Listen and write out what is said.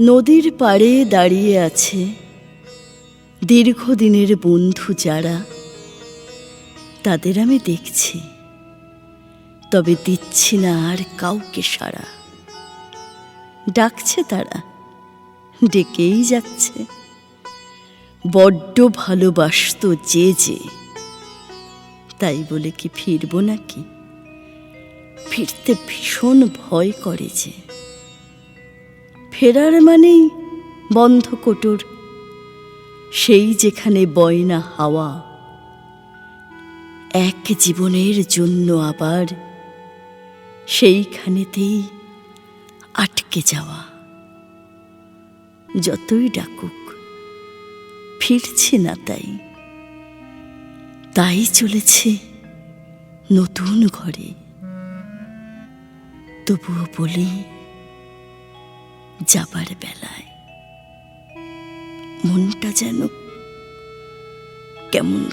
নদীর পাড়ে দাঁড়িয়ে আছে দীর্ঘদিনের বন্ধু যারা, তাদের আমি দেখছি। তবে দিচ্ছি না আর কাউকে সারা ডাকছে তারা, ডেকেই যাচ্ছে। বড্ড ভালোবাসতো যে যে, তাই বলে কি ফিরবো নাকি? ফিরতে ভীষণ ভয় করে যে। ফেরার মানেই বন্ধ কোটর, সেই যেখানে বয়না হাওয়া। এক জীবনের জন্য আবার সেইখানেতেই আটকে যাওয়া। যতই ডাকুক, ফিরছি না তাই। তাই চলেছে নতুন ঘরে। তবুও বলি যাবার বেলায়। মনটা যেন কেমন